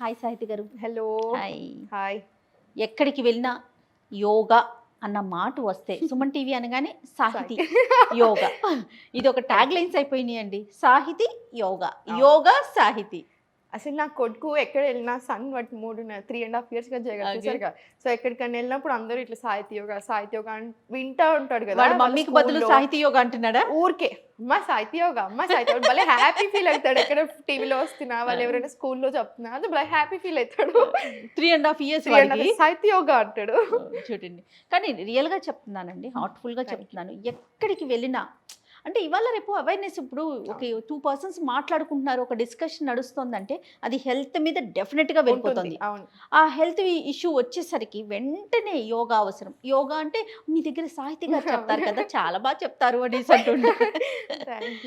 Hi Sahiti గారు. Hello hi. Hi ఎక్కడికి వెళ్ళినా యోగా అన్న మాట వస్తే సుమన్ టీవీ అనగానే సాహితి యోగా. ఇది ఒక ట్యాగ్ లైన్స్ అయిపోయినాయండి. సాహితి యోగా. యోగా సాహితి. అసలు నా కొడుకు ఎక్కడ వెళ్ళినా సన్ వాటి మూడు త్రీ అండ్ హాఫ్ ఇయర్స్గా Okay. జగన్ సో ఎక్కడికైనా వెళ్ళినప్పుడు అందరూ ఇట్లా సాహిత్య యోగా సాహిత్య యోగా వింటా ఉంటాడు కదా మమ్మీకి బదులు school లో. సాహితి యోగా అంటున్నాడా? ఊరికే. అమ్మ సాహిత్య యోగా అమ్మ సాహిత్య యోగా. భలే హ్యాపీ ఫీల్ అవుతాడు. ఎక్కడ టీవీలో వస్తున్నా వాళ్ళు ఎవరైనా స్కూల్లో చెప్తున్నా అది భలే హ్యాపీ ఫీల్ అవుతాడు. Three and half years Sahitya yoga అంటాడు. చూడండి. కానీ రియల్గా చెప్తున్నానండి. హార్ట్ఫుల్గా. చెప్తున్నాను. ఎక్కడికి వెళ్ళినా అంటే ఇవాళ రేపు అవేర్నెస్ ఇప్పుడు ఒక టూ పర్సన్స్ మాట్లాడుకుంటున్నారు ఒక డిస్కషన్ నడుస్తుందంటే అది హెల్త్ మీద డెఫినెట్గా వెళ్ళిపోతుంది. ఆ హెల్త్ ఇష్యూ వచ్చేసరికి వెంటనే యోగా అవసరం. యోగా అంటే మీ దగ్గర సాహితీ గారు చెప్తారు కదా చాలా బాగా చెప్తారు అనేసి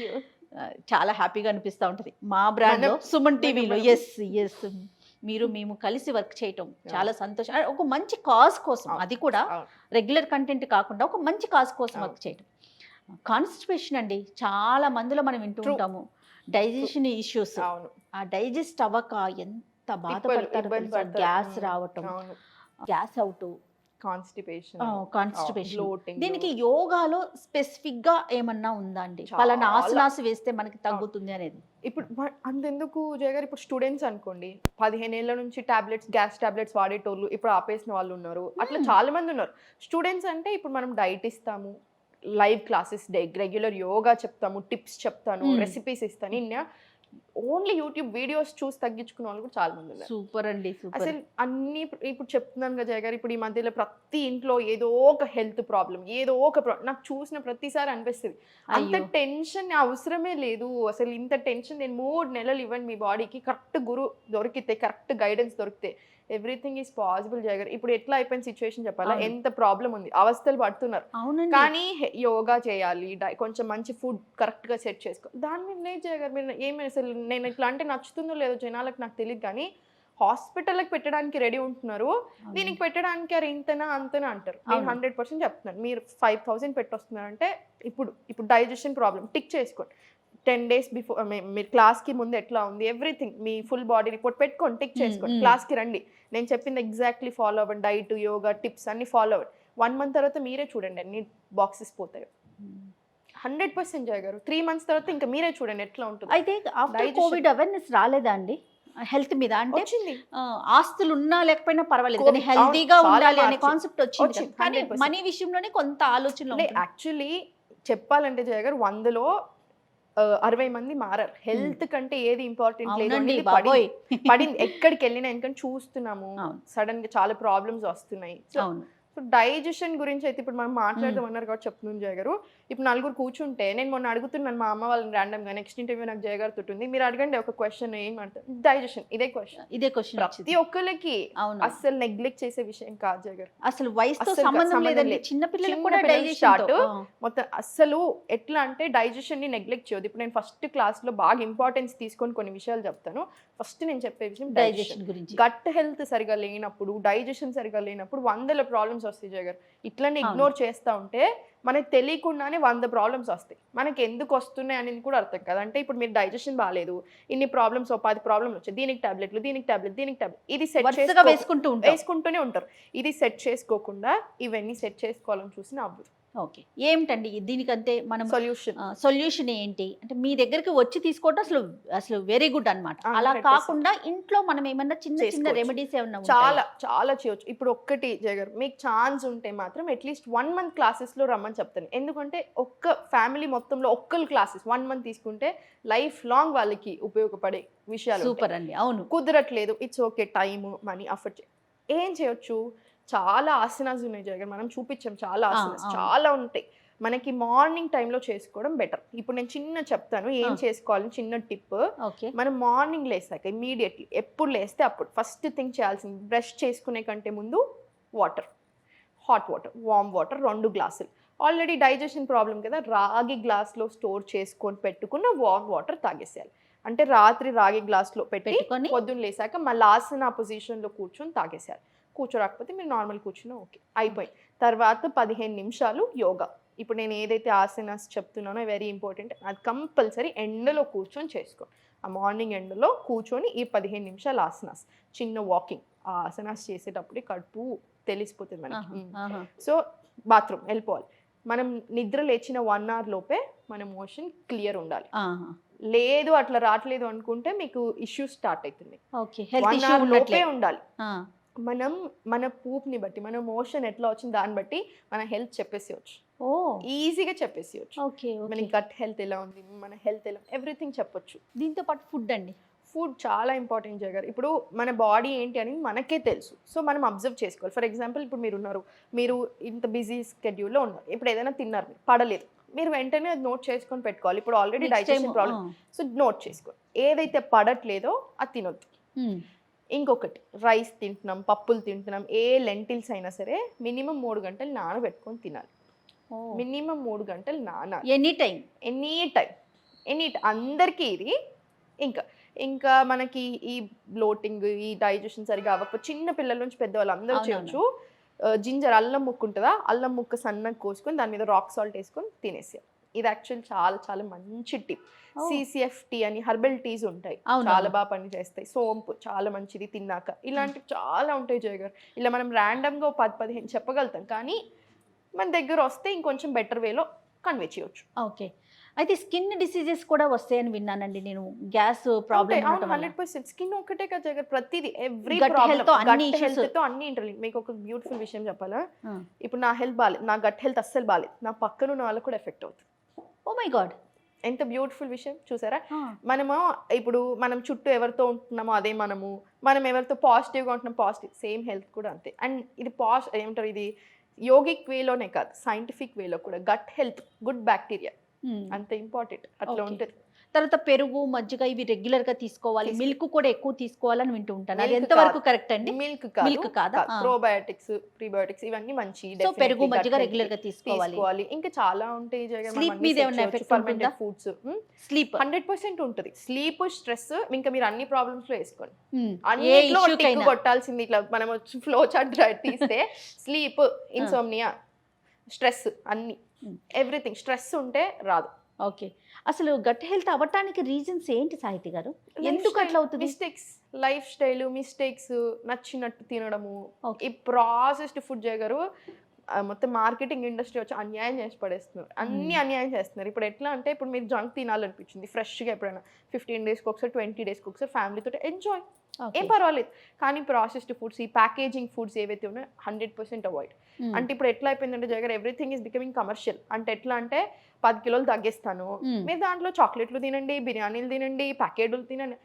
యూ చాలా హ్యాపీగా అనిపిస్తూ ఉంటుంది. మా బ్రాండ్లో మనం- సుమన్ టీవీలో ఎస్ ఎస్ మీరు మేము కలిసి వర్క్ చేయటం చాలా సంతోషం. ఒక మంచి కాజ్ కోసం. అది కూడా. రెగ్యులర్ కంటెంట్ కాకుండా ఒక మంచి కాజ్ కోసం. వర్క్ చేయటం. కాన్స్టిపేషన్ అండి. చాలా మందిలో మనం వింటూ. ఉంటాము. Digestion issues. అవును. ఆ డైజెస్ట్ అవ్వక ఎంత బాధపడతారో. గ్యాస్ రావటం. Gas out. Constipation. Constipation. bloating. దీనికి యోగాలో స్పెసిఫిక్గా ఏమన్నా ఉందా అండి. పలానా ఆసనాస్ వేస్తే మనకి తగ్గుతుంది అనేది. ఇప్పుడు అంతెందుకు జయ గారు? ఇప్పుడు స్టూడెంట్స్ అనుకోండి పదిహేను ఏళ్ళ నుంచి టాబ్లెట్స్ గ్యాస్ టాబ్లెట్స్ వాడేటోళ్ళు ఇప్పుడు ఆపేసిన వాళ్ళు ఉన్నారు. అట్లా Hmm. చాలా మంది ఉన్నారు. స్టూడెంట్స్ అంటే ఇప్పుడు మనం డైట్ ఇస్తాము లైవ్ క్లాసెస్ రెగ్యులర్ యోగా చెప్తాము టిప్స్ చెప్తాను Hmm. రెసిపీస్ ఇస్తాను ఇన్న ఓన్లీ యూట్యూబ్ వీడియోస్ చూసి తగ్గించుకున్న వాళ్ళు కూడా చాలా మంది ఉన్నారు. సూపర్ అండి అసలు అన్ని ఇప్పుడు- చెప్తున్నాను కదా జయ గారు ఇప్పుడు ఈ మధ్యలో ప్రతి ఇంట్లో ఏదో ఒక హెల్త్ ప్రాబ్లం ఏదో ఒక ప్రాబ్లం నాకు చూసిన ప్రతిసారి అనిపిస్తుంది. అంత టెన్షన్ అవసరమే లేదు. అసలు ఇంత టెన్షన్ నేను మూడు నెలలు ఇవ్వండి మీ బాడీకి. కరెక్ట్ గురు దొరికితే కరెక్ట్ గైడెన్స్ దొరికితే ఎవ్రీథింగ్ ఈస్ పాసిబుల్ జగర్ ఇప్పుడు ఎట్లా అయిపోయిన సిచ్యువేషన్ చెప్పాలా. ఎంత ప్రాబ్లం ఉంది? అవస్థలు పడుతున్నారు. కానీ యోగా చేయాలి కొంచెం మంచి ఫుడ్ కరెక్ట్గా సెట్ చేసుకో దాని మీద లేదు జగర్ మీరు ఏమి అసలు నేను ఇట్లా అంటే నచ్చుతుందో లేదో జనాలకు నాకు తెలియదు కానీ హాస్పిటల్కి పెట్టడానికి రెడీ ఉంటున్నారు. దీనికి పెట్టడానికి అరే ఇంతనా అంతనా అంటారు. నేను. హండ్రెడ్ పర్సెంట్ చెప్తున్నాను. మీరు ఫైవ్ థౌసండ్ పెట్టొస్తున్నారంటే ఇప్పుడు ఇప్పుడు డైజెషన్ ప్రాబ్లం టిక్ చేసుకోండి. టెన్ డేస్ బిఫోర్ మీరు క్లాస్కి ముందు ఎట్లా ఉంది ఎవ్రీథింగ్ మీ ఫుల్ బాడీ రిపోర్ట్ పెట్టుకొని టిక్ చేసుకోండి. క్లాస్కి రండి. నేను చెప్పింది ఎగ్జాక్ట్లీ ఫాలో అవ్వండి. డైట్ యోగా టిప్స్ అన్ని ఫాలో అవ్వండి. వన్ మంత్ తర్వాత మీరే చూడండి అన్ని బాక్సెస్ పోతాయి. హండ్రెడ్ పర్సెంట్ గారు త్రీ మంత్స్ తర్వాత ఇంకా మీరే చూడండి ఎట్లా ఉంటుంది అయితే ఆఫ్టర్. కోవిడ్ అవేర్నెస్ రాలేదా అండి హెల్త్ మీద అంటే ఆస్తులు ఉన్నా లేకపోయినా పర్వాలేదు కానీ హెల్తీగా ఉండాలి అనే. కాన్సెప్ట్ వచ్చింది. కానీ 100%. మనీ విషయంలోనే కొంత ఉంటుంది. యాక్చువల్లీ చెప్పాలంటే జయ గారు వందలో అరవై మంది మారారు హెల్త్ కంటే ఏది ఇంపార్టెంట్ లేదు అవునండి అనేది బాబోయ్ పడింది. ఎక్కడికి వెళ్ళినా ఎందుకంటే చూస్తున్నాము. సడన్గా చాలా ప్రాబ్లమ్స్ వస్తున్నాయి సో డైజెషన్ గురించి అయితే ఇప్పుడు మనం మాట్లాడదాం అన్నారు కాబట్టి చెప్తున్నాను జయ గారు ఇప్పుడు నలుగురు కూర్చుంటే నేను మొన్న అడుగుతున్నాను మా అమ్మ వాళ్ళని ర్యాండమ్గా నెక్స్ట్ ఇంటర్వ్యూ నాకు జయ గారు ఉంటుంది మీరు అడగండి ఒక క్వశ్చన్ ఏం అంటారు డైజెషన్ ఇదే క్వశ్చన్ ఇదే క్వశ్చన్ ప్రతి ఒక్కరికి అస్సలు నెగ్లెక్ట్ చేసే విషయం కాదు జయ గారు అసలు వయసుతో సంబంధం లేదండి. లేదు. చిన్న పిల్లలకు కూడా డైజెషన్. మొత్తం అస్సలు ఎట్లా అంటే డైజెషన్ని నెగ్లెక్ట్ చేయదు ఇప్పుడు నేను ఫస్ట్ క్లాస్లో బాగా ఇంపార్టెన్స్ తీసుకొని కొన్ని విషయాలు చెప్తాను. ఫస్ట్ నేను చెప్పే విషయం డైజెషన్ గురించి. గట్ హెల్త్ సరిగా లేనప్పుడు డైజెషన్ సరిగా లేనప్పుడు వందల ప్రాబ్లమ్స్ వస్తాయి జగర్ ఇట్లనే. ఇగ్నోర్ చేస్తూ ఉంటే మనకి తెలియకుండానే వంద ప్రాబ్లమ్స్ వస్తాయి. మనకి ఎందుకు వస్తున్నాయి అనేది కూడా అర్థం కదా. అంటే ఇప్పుడు మీరు డైజెషన్ బాగాలేదు ఇన్ని ప్రాబ్లమ్స్ ఓ పది ప్రాబ్లమ్స్ వచ్చాయి. దీనికి టాబ్లెట్లు దీనికి టాబ్లెట్ దీనికి టాబ్లెట్ ఇది సెట్ వేసుకుంటూ వేసుకుంటూనే ఉంటారు. ఇది సెట్ చేసుకోకుండా ఇవన్నీ సెట్ చేసుకోవాలని చూసి అవ్వదు ఓకే. ఏమిటండి దీనికంటే మనం సొల్యూషన్ సొల్యూషన్ ఏంటి? అంటే మీ దగ్గరికి వచ్చి తీసుకోవడం అసలు అసలు వెరీ గుడ్ అన్నమాట. ఆ, అలా 100%. కాకుండా ఇంట్లో మనం ఏమన్నా చిన్న చిన్న. రెమెడీస్ ఏమన్నా? చాలా చాలా చేయొచ్చు. ఇప్పుడు ఒక్కటి జగర్ మీకు ఛాన్స్ ఉంటే మాత్రం అట్లీస్ట్ వన్ మంత్ క్లాసెస్లో రమ్మని చెప్తాను. ఎందుకంటే ఒక్క ఫ్యామిలీ మొత్తంలో ఒక్కరు క్లాసెస్ వన్ మంత్ తీసుకుంటే లైఫ్ లాంగ్ వాళ్ళకి ఉపయోగపడే విషయాలు. సూపర్ అండి. అవును. కుదరట్లేదు. It's okay time money effort ఏం చేయొచ్చు? చాలా ఆసనాస్ ఉన్నాయి జగన్. మనం చూపించాం చాలా ఆసనాస్. చాలా ఉంటాయి. మనకి మార్నింగ్ టైంలో చేసుకోవడం బెటర్. ఇప్పుడు నేను చిన్న చెప్తాను. ఏం. చేసుకోవాలని చిన్న టిప్. ఓకే. మనం మార్నింగ్ లేసాక ఇమీడియట్లీ ఎప్పుడు లేస్తే అప్పుడు ఫస్ట్ థింగ్ చేయాల్సింది బ్రష్ చేసుకునే కంటే ముందు water. Hot water warm water రెండు గ్లాసులు. ఆల్రెడీ డైజెషన్ ప్రాబ్లం కదా. రాగి గ్లాస్లో స్టోర్ చేసుకొని పెట్టుకున్న వామ్ వాటర్ తాగేసేయాలి. అంటే రాత్రి రాగి గ్లాస్లో పెట్టి పొద్దున్న లేసాక మళ్ళీ ఆసన పొజిషన్లో కూర్చొని తాగేసేయాలి. కూర్చోరాకపోతే మీరు నార్మల్ కూర్చున్నా ఓకే. అయిపోయి. తర్వాత పదిహేను నిమిషాలు యోగా. ఇప్పుడు నేను ఏదైతే ఆసనాస్ చెప్తున్నానో వెరీ ఇంపార్టెంట్ అది కంపల్సరీ ఎండలో కూర్చొని చేసుకో. ఆ మార్నింగ్ ఎండలో కూర్చొని ఈ పదిహేను నిమిషాలు ఆసనాస్. చిన్న వాకింగ్. ఆ ఆసనాస్ చేసేటప్పుడు కడుపు తెలిసిపోతుంది మనకి. సో బాత్రూమ్ వెళ్ళిపోవాలి. మనం నిద్ర లేచిన వన్ అవర్ లోపే మన మోషన్ క్లియర్ ఉండాలి. లేదు అట్లా రావట్లేదు అనుకుంటే మీకు ఇష్యూ స్టార్ట్ అవుతుంది వన్ అవర్ లోపే ఉండాలి. మనం మన పూప్ని బట్టి మన మోషన్ ఎట్లా వచ్చింది దాన్ని బట్టి మన హెల్త్ చెప్పేసేయచ్చు. ఓ. ఈజీగా చెప్పేసేయచ్చు. ఓకే మన గట్ హెల్త్ ఎలా ఉంది మన హెల్త్ ఎలా ఎవ్రీథింగ్ చెప్పొచ్చు. దీంతో పాటు ఫుడ్ అండి. ఫుడ్ చాలా ఇంపార్టెంట్ జగర్ ఇప్పుడు మన బాడీ ఏంటి అని మనకే తెలుసు. సో మనం అబ్జర్వ్ చేసుకోవాలి. ఫర్ ఎగ్జాంపుల్ ఇప్పుడు మీరు ఉన్నారు మీరు ఇంత బిజీ స్కెడ్యూల్లో ఉన్నారు. ఇప్పుడు ఏదైనా తిన్నారు మీరు, పడలేదు. మీరు వెంటనే అది నోట్ చేసుకొని పెట్టుకోవాలి. ఇప్పుడు ఆల్రెడీ డైజెషన్ ప్రాబ్లం ఆ, సో నోట్ చేసుకోండి ఏదైతే పడట్లేదో అది తినొద్దు. ఇంకొకటి రైస్ తింటున్నాం పప్పులు తింటున్నాం ఏ లెంటిల్స్ అయినా సరే మినిమం మూడు గంటలు నానబెట్టుకొని తినాలి. మినిమం మూడు గంటలు నానాలి. Any time? Any time. Any అందరికీ ఇది ఇంకా ఇంకా మనకి ఈ బ్లోటింగ్ ఈ డైజెషన్ సరిగా అవ్వకపోతే చిన్న పిల్లల నుంచి పెద్దవాళ్ళు అందరూ. చేయొచ్చు. జింజర్ అల్లం ముక్క ఉంటుందా? అల్లం ముక్క సన్నగా కోసుకొని దాని మీద రాక్ సాల్ట్ వేసుకొని తినేసేయాలి. ఇది యాక్చువల్ చాలా చాలా మంచి టిప్. ఓ. సిసిఎఫ్ టీ అని హర్బల్ టీస్ ఉంటాయి. చాలా. బాగా పని చేస్తాయి సోంపు చాలా మంచిది తిన్నాక. ఇలాంటివి చాలా ఉంటాయి జయగారు ఇలా మనం random గా ఓ పది పదిహేను చెప్పగలుగుతాం. కానీ మన దగ్గర వస్తే ఇంకొంచెం బెటర్ వేలో కన్వే చేయొచ్చు. ఓకే. అయితే స్కిన్ డిసీజెస్ కూడా వస్తాయని విన్నానండి నేను. గ్యాస్ ప్రాబ్లం ఉండటం వల్ల. హండ్రెడ్ పర్సెంట్ స్కిన్ ఒకటే కదా జగన్ ప్రతిదీ ఎవ్రీ అన్ని అన్ని ఇంటర్లింక్ మీకు ఒక బ్యూటిఫుల్ విషయం చెప్పాలా. ఇప్పుడు నా హెల్త్ బాగాలేదు నా గట్ హెల్త్ అస్సలు బాగాలేదు నా పక్కన ఉన్న వాళ్ళకి కూడా ఎఫెక్ట్ అవుతుంది. ఓ మై గాడ్ ఎంత బ్యూటిఫుల్ విషయం చూసారా? మనము ఇప్పుడు మనం చుట్టూ ఎవరితో ఉంటున్నామో అదే మనము. మనం ఎవరితో పాజిటివ్గా ఉంటున్నాం పాజిటివ్ సేమ్ హెల్త్ కూడా అంతే. అండ్ ఇది పాజ్ ఏమంటారు ఇది? యోగిక్ వేలోనే కాదు సైంటిఫిక్ వేలో కూడా. గట్ హెల్త్ గుడ్ బ్యాక్టీరియా అంత ఇంపార్టెంట్ అట్లా. ఉంటుంది. తర్వాత పెరుగు మజ్జిగ ఇవి రెగ్యులర్గా తీసుకోవాలి. తీసుకో- మిల్క్ కూడా ఎక్కువ తీసుకోవాలని వింటూ ఉంటాను అది ఎంతవరకు. కరెక్ట్ అండి? మిల్క్ Milk కాదా? ప్రోబయోటిక్స్ ప్రీబయోటిక్స్ ఇవన్నీ మంచి సో పెరుగు మజ్జిగ రెగ్యులర్గా తీసుకోవాలి. ఇంకా చాలా ఉంటాయి Sleep మీద ఏమైనా effect ఉంటుందా? ఫుడ్స్ స్లీప్ హండ్రెడ్ పర్సెంట్ ఉంటుంది. స్లీప్ స్ట్రెస్ ఇంకా మీరు అన్ని ప్రాబ్లమ్స్లో వేసుకోండి. అన్నిట్లో కైనా. కొట్టాల్సింది ఇట్లా మనం ఫ్లో చార్ట్ తీస్తే స్లీప్ ఇన్సోమ్నియా స్ట్రెస్ అన్ని. ఎవ్రీథింగ్ స్ట్రెస్ ఉంటే రాదు. ఓకే. అసలు గట్ హెల్త్ అవ్వటానికి రీజన్స్ ఏంటి సాహితి గారు? ఎందుకు అట్లా అవుతుంది? మిస్టేక్స్ లైఫ్ స్టైల్ మిస్టేక్స్ నచ్చినట్టు తినడము. ఈ ప్రాసెస్డ్ ఫుడ్ చేయగారు మొత్తం మార్కెటింగ్ ఇండస్ట్రీ వచ్చి అన్యాయం చేసి పడేస్తున్నారు అన్ని. అన్యాయం చేస్తున్నారు ఇప్పుడు ఎట్లా అంటే ఇప్పుడు మీరు జంక్ తినాలనిపించింది ఫ్రెష్గా ఎప్పుడైనా ఫిఫ్టీన్ డేస్కి ఒకసారి ట్వంటీ డేస్కి ఒకసారి ఫ్యామిలీతో ఎంజాయ్. ఏం పర్వాలేదు కానీ ప్రాసెస్డ్ ఫుడ్స్ ఈ ప్యాకేజింగ్ ఫుడ్స్ ఏవైతే ఉన్నాయో హండ్రెడ్ పర్సెంట్ అవాయిడ్. అంటే ఇప్పుడు ఎట్లా అయిపోయిందంటే జగన్ ఎవ్రీథింగ్ ఈస్ బికమింగ్ కమర్షియల్ అంటే ఎట్లా అంటే పది కిలోలు తగ్గిస్తాను. మీరు దాంట్లో చాక్లెట్లు తినండి బిర్యానీలు తినండి ప్యాకెట్లు తినండి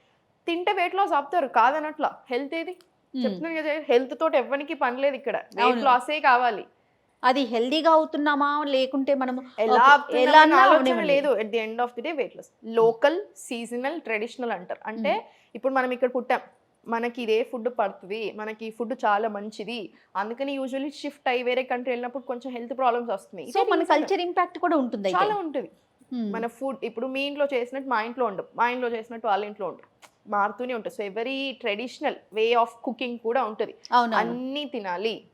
తింటే వెయిట్ లాస్ ఆపుతారు కాదనట్లా హెల్త్ ఏది. చెప్తున్నాను కదా హెల్త్ తోటి ఎవ్వరికి పని లేదు ఇక్కడ వెయిట్. లాసే కావాలి అది హెల్దీగా అవుతున్నామా లేకుంటే మనము ఎలా. లేదు. At the end of the day weight loss local seasonal traditional అంటారు. అంటే ఇప్పుడు మనం ఇక్కడ పుట్టాం. మనకి ఇదే ఫుడ్ పడుతుంది. మనకి ఫుడ్ చాలా మంచిది. అందుకని యూజువల్లీ షిఫ్ట్ అయ్యి వేరే కంట్రీ వెళ్ళినప్పుడు కొంచెం హెల్త్ ప్రాబ్లమ్స్ వస్తున్నాయి. సో మన. కల్చర్ ఇంపాక్ట్ కూడా ఉంటుంది. చాలా ఉంటుంది. మన ఫుడ్ ఇప్పుడు మీ ఇంట్లో చేసినట్టు మా ఇంట్లో ఉండవు మా ఇంట్లో చేసినట్టు వాళ్ళ ఇంట్లో ఉండవు మారుతూనే ఉంటుంది. So every traditional way of cooking కూడా ఉంటుంది. అన్నీ తినాలి.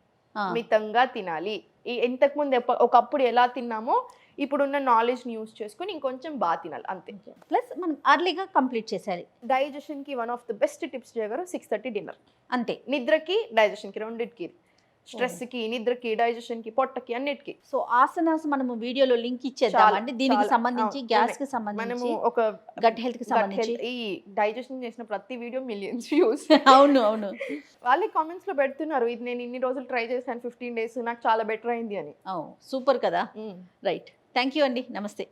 మితంగా తినాలి. ఇంతకుముందు ఒకప్పుడు ఎలా తిన్నామో ఇప్పుడున్న నాలెడ్జ్ని యూస్ చేసుకుని ఇంకొంచెం బాగా తినాలి అంతే. ప్లస్ మనం అర్లీగా కంప్లీట్ చేసేయాలి. డైజెషన్కి one of the best tips చేయగారు six thirty dinner అంతే. నిద్రకి డైజెషన్కి రెండింటికి. స్ట్రెస్కి నిద్రకి డైజెషన్కి పొట్టకి అన్నిటికి. సో ఆసనాస్ మనము వీడియోలో లింక్ ఇచ్చేద్దాం దీనికి. సంబంధించి గ్యాస్కి మనము సంబంధించి ఒక గట్ హెల్త్కి సంబంధించి. ఈ డైజెషన్ చేసిన ప్రతి వీడియో మిలియన్స్ వ్యూస్. అవును అవును. వాళ్ళే కామెంట్స్లో పెడుతున్నారు ఇది నేను ఇన్ని రోజులు ట్రై చేశాను ఫిఫ్టీన్ డేస్ నాకు చాలా బెటర్ అయింది అని. సూపర్ కదా. రైట్. థ్యాంక్ యూ అండి. నమస్తే.